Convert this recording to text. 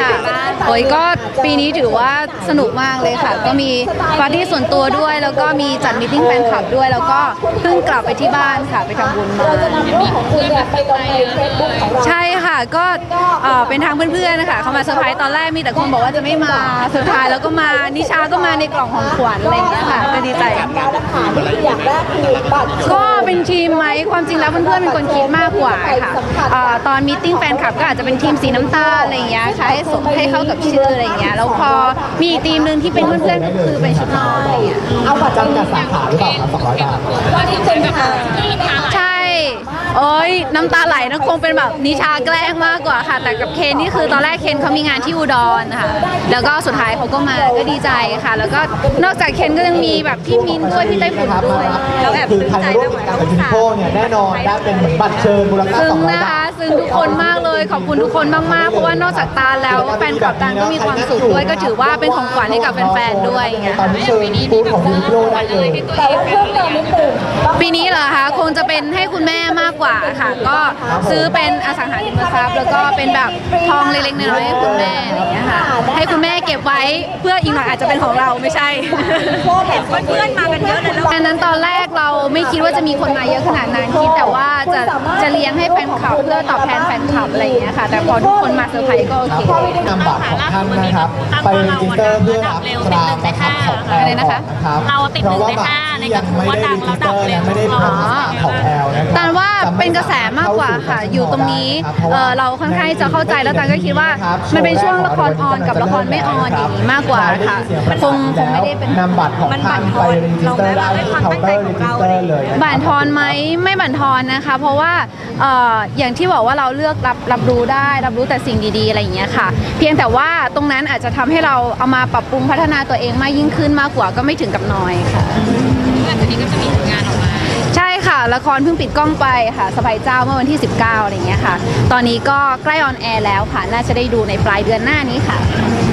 ค่ะโอ้ยก็ปีนี้ถือว่าสนุกมากเลยค่ะ ก็มีปาร์ตี้ส่วนตัวด้วย แล้วก็มีจัดมิทติ้งแฟนคลับด้วย แล้วก็เพิ่งกลับไปที่บ้านค่ะไปทำบุญมาของคุณเนี่ยไปลงในเฟซบุ๊กของเราใช่ค่ะก็เอ่อเป็นทางเพื่อนๆนะคะเขามาเซอร์ไพรส์ตอนแรกมีแต่คนบอกว่าจะไม่มาสุดท้ายแล้วก็มานิชาก็มาในกล่องของขวัญอะไรอย่างเงี้ยค่ะก็ดีใจร้านอาหารนี่คืออย่างแรกคือบัตรก็ เป็นทีมไหมความจริงแล้วเพื่อนๆเป็นคนคิดมากกว่าค่ะเอ่อตอนมีตติ้งแฟนคลับก็อาจจะเป็นทีมสีน้ำตาลอะไรอย่างเงี้ยค่ะให้สมให้เข้ากับชื่ออะไรอย่างเงี้ยแล้วพอมีอีกทีมหนึ่งที่เป็นเพื่อนๆก็คือเป็นชุดนอนอะไรอย่างเงี้ย เอาบัตรจำกัดสาขาหรือเปล่าครับ200บาทวันที่เป็นค่ะใช่ โอ้ยน้ำตาไหลนะคงเป็นแบบนิชาแกล้งมากกว่าค่ะ แต่กับเคนนี่คือตอนแรกเคนเขามีงานที่อุดรนะคะแล้วก็สุดท้ายเขาก็มาก็ดีใจค่ะ แล้วก็นอกจากเคนก็ยังมีแบบพี่มินด้วยพี่ไต้ฝุ่นด้วยแล้วแอบคือใครร่วมกิจกรรมเป็นพิมโป้เนี่ยแน่นอนได้เป็นเหมือนบัตรเชิญมูลค่าซึ้ง200นะบาคะทซึ้งทุกคนมากเลยขอบคุณทุกคนมากๆเพราะว่านอกจากตาลแล้วแฟนคลับตาลก็มีความสุขด้วยก็ถือว่าเป็นของขวัญให้กับแฟนๆด้วยอย่างเงี้ยตอนนี้เชิญบูธของยูนิโคลได้เลย แต่ว่าเพิ่มเติมนิดนึงปีนี้เหรอคะ คงจะเป็นให้คุณแม่มากกว่าค่ะ ก็ซื้อเป็นอสังหาริมทรัพย์แล้วก็เป็นแบบทองเล็กๆน้อยๆให้คุณแม่อะไรอย่างเงี้ยค่ะ ให้คุณแม่เก็บไว้เพื่ออีกหน่อยอาจจะเป็นของเราไม่ใช่โคตรแบบเพื่อนๆมากันเยอะเลยแล้วดังนั้นตอนแรกเราไม่คิดว่าจะมีคนมาเยอะขนาดนั้นคิดแต่ว่าจะจะเลี้ยงให้แฟนคลับเพื่อตอบแทนแฟนคลับอะไรอย่างเงี้ยค่ะ แต่พอทุกคนมาเซอร์ไพรส์ก็โอคเครับนำบัตรของท่านนะครับ ไปรีจิสเตอร์เพื่อรับตราประทับของแออะไรลนะคะนะครับเราติดเพราะว่าหนึ่งในบัตรห้าในที่ยังไม่ได้รีจิสเตอร์กระและทรวงไม่ได้ดังทำของแอล เป็นกระแสมากกว่าค่ะ อยู่ตรงนี้เออเราค่อนข้างจะเข้าใจแล้วตานก็คิดว่า มันเป็นช่วงละครออนกับละครไม่ออนอย่างนี้มากกว่าค่ะคงคงไม่ได้เป็นนำบัตรของท่านไปรีจิสเตอร์ได้ที่เคาน์เตอร์รีจิสเตอร์เลยนะครับบั่นทอนไหมไม่บั่นทอนนะคะ เพราะว่าเอ่ออย่างที่บอกว่าเราเลือกรับรับรู้ได้ รับรู้แต่สิ่งดีๆอะไรอย่างเงี้ยค่ะ เพียงแต่ว่าตรงนั้นอาจจะทำให้เราเอามาปรับปรุงพัฒนาตัวเองมากยิ่งขึ้นมากกว่าก็ไม่ถึงกับน้อยค่ะหลังจากนี้ก็จะมีผลงานออกมาใช่ ค่ะ ละครเพิ่งปิดกล้องไปค่ะ สบายเจ้าเมื่อวันที่ 19อะไรอย่างเงี้ยค่ะ ตอนนี้ก็ใกล้ออนแอร์แล้วค่ะ น่าจะได้ดูในปลายเดือนหน้านี้ค่ะ